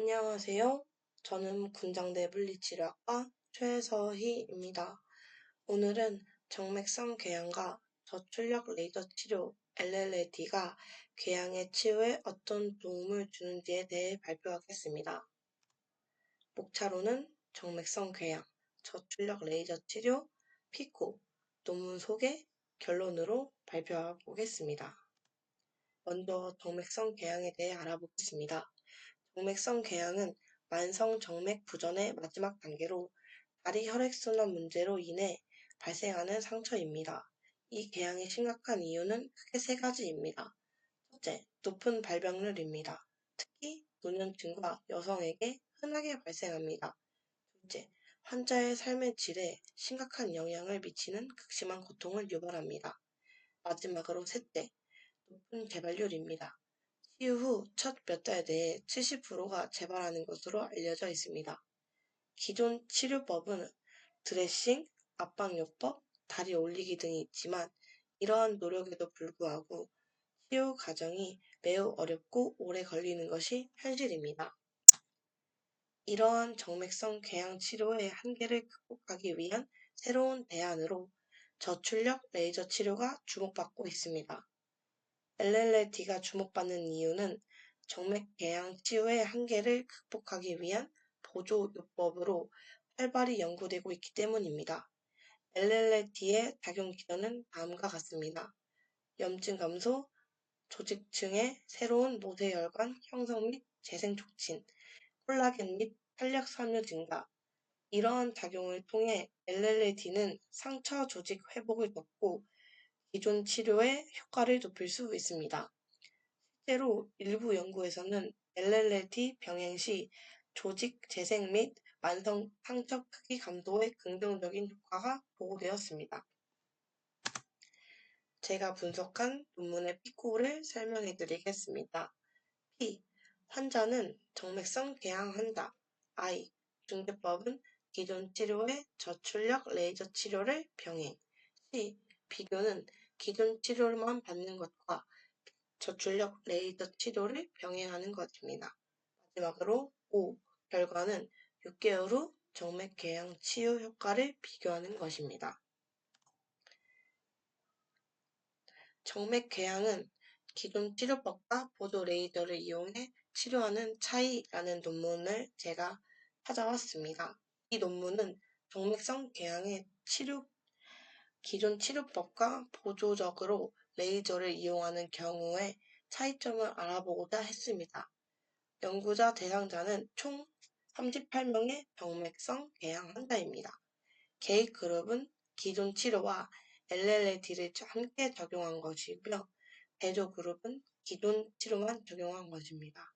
안녕하세요. 저는 군장대 물리치료학과 최서희입니다. 오늘은 정맥성 궤양과 저출력 레이저 치료 LLAD가 궤양의 치유에 어떤 도움을 주는지에 대해 발표하겠습니다. 목차로는 정맥성 궤양, 저출력 레이저 치료, 피코, 논문 소개, 결론으로 발표해보겠습니다. 먼저 정맥성 궤양에 대해 알아보겠습니다. 정맥성 궤양은 만성 정맥 부전의 마지막 단계로 다리 혈액순환 문제로 인해 발생하는 상처입니다. 이 궤양이 심각한 이유는 크게 세 가지입니다. 첫째, 높은 발병률입니다. 특히 노년층과 여성에게 흔하게 발생합니다. 둘째, 환자의 삶의 질에 심각한 영향을 미치는 극심한 고통을 유발합니다. 마지막으로 셋째, 높은 재발률입니다. 치유 후 첫 몇 달 내에 70%가 재발하는 것으로 알려져 있습니다. 기존 치료법은 드레싱, 압박요법, 다리 올리기 등이 있지만 이러한 노력에도 불구하고 치유 과정이 매우 어렵고 오래 걸리는 것이 현실입니다. 이러한 정맥성 궤양 치료의 한계를 극복하기 위한 새로운 대안으로 저출력 레이저 치료가 주목받고 있습니다. LLD가 주목받는 이유는 정맥궤양 치유의 한계를 극복하기 위한 보조요법으로 활발히 연구되고 있기 때문입니다. LLD의 작용 기전은 다음과 같습니다. 염증 감소, 조직층의 새로운 모세혈관 형성 및 재생 촉진, 콜라겐 및 탄력 섬유 증가. 이러한 작용을 통해 LLD는 상처 조직 회복을 돕고 기존 치료의 효과를 높일 수 있습니다. 실제로 일부 연구에서는 LLD 병행 시 조직 재생 및 만성 상처 크기 감소에 긍정적인 효과가 보고되었습니다. 제가 분석한 논문의 피코를 설명해 드리겠습니다. P. 환자는 정맥성 환자. I. 중대법은 기존 치료의 저출력 레이저 치료를 병행. C. 비교는 기존 치료만 받는 것과 저출력 레이저 치료를 병행하는 것입니다. 마지막으로 5. 결과는 6개월 후 정맥 궤양 치유 효과를 비교하는 것입니다. 정맥 궤양은 기존 치료법과 보조 레이저를 이용해 치료하는 차이라는 논문을 제가 찾아왔습니다. 이 논문은 정맥성 궤양의 치료 기존 치료법과 보조적으로 레이저를 이용하는 경우의 차이점을 알아보고자 했습니다. 연구자 대상자는 총 38명의 병맥성 궤양 환자입니다. 개입 그룹은 기존 치료와 LLAD를 함께 적용한 것이고요. 대조 그룹은 기존 치료만 적용한 것입니다.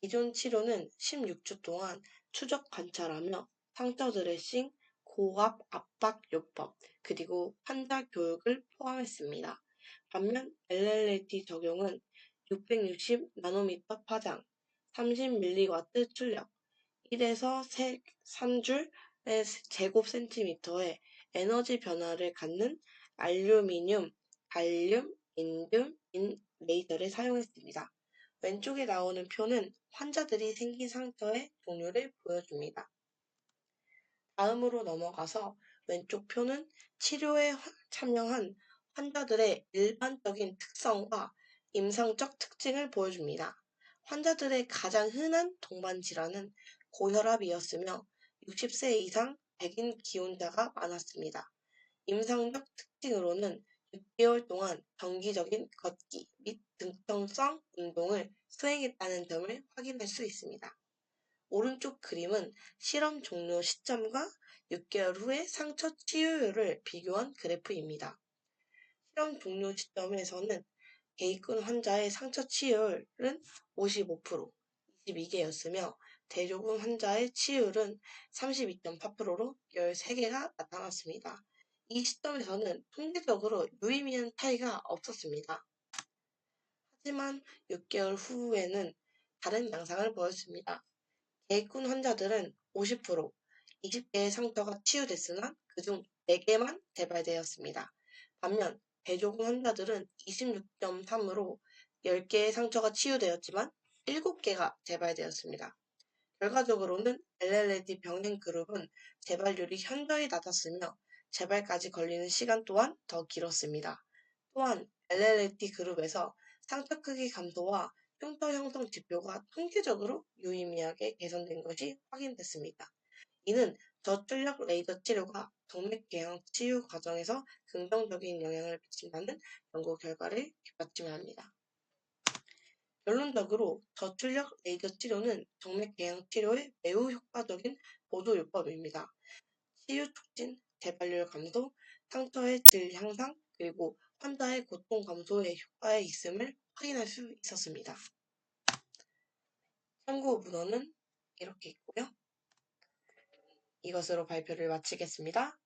기존 치료는 16주 동안 추적 관찰하며 상처 드레싱, 고압 압박 요법, 그리고 환자 교육을 포함했습니다. 반면 LLAD 적용은 660 나노미터 파장, 30mW 출력, 1에서 3줄의 제곱 센티미터의 에너지 변화를 갖는 알루미늄, 갈륨, 인듐, 인 레이저를 사용했습니다. 왼쪽에 나오는 표는 환자들이 생긴 상처의 종류를 보여줍니다. 다음으로 넘어가서 왼쪽 표는 치료에 참여한 환자들의 일반적인 특성과 임상적 특징을 보여줍니다. 환자들의 가장 흔한 동반 질환은 고혈압이었으며 60세 이상 백인 기혼자가 많았습니다. 임상적 특징으로는 6개월 동안 정기적인 걷기 및 등성성 운동을 수행했다는 점을 확인할 수 있습니다. 오른쪽 그림은 실험 종료 시점과 6개월 후의 상처 치유율을 비교한 그래프입니다. 실험 종료 시점에서는 개입군 환자의 상처 치유율은 55%, 22개였으며 대조군 환자의 치유율은 32.4%로 13개가 나타났습니다. 이 시점에서는 통계적으로 유의미한 차이가 없었습니다. 하지만 6개월 후에는 다른 양상을 보였습니다. 개입군 환자들은 50%, 20개의 상처가 치유됐으나 그중 4개만 재발되었습니다. 반면 대조군 환자들은 26.3으로 10개의 상처가 치유되었지만 7개가 재발되었습니다. 결과적으로는 LLD 병행 그룹은 재발률이 현저히 낮았으며 재발까지 걸리는 시간 또한 더 길었습니다. 또한 LLD 그룹에서 상처 크기 감소와 흉터 형성 지표가 통계적으로 유의미하게 개선된 것이 확인됐습니다. 이는 저출력 레이저 치료가 동맥궤양 치유 과정에서 긍정적인 영향을 미친다는 연구 결과를 뒷받침합니다. 결론적으로 저출력 레이저 치료는 정맥궤양 치료에 매우 효과적인 보조요법입니다. 치유 촉진, 재발률 감소, 상처의 질 향상, 그리고 환자의 고통 감소에 효과에 있음을 확인할 수 있었습니다. 참고 문헌은 이렇게 있고요. 이것으로 발표를 마치겠습니다.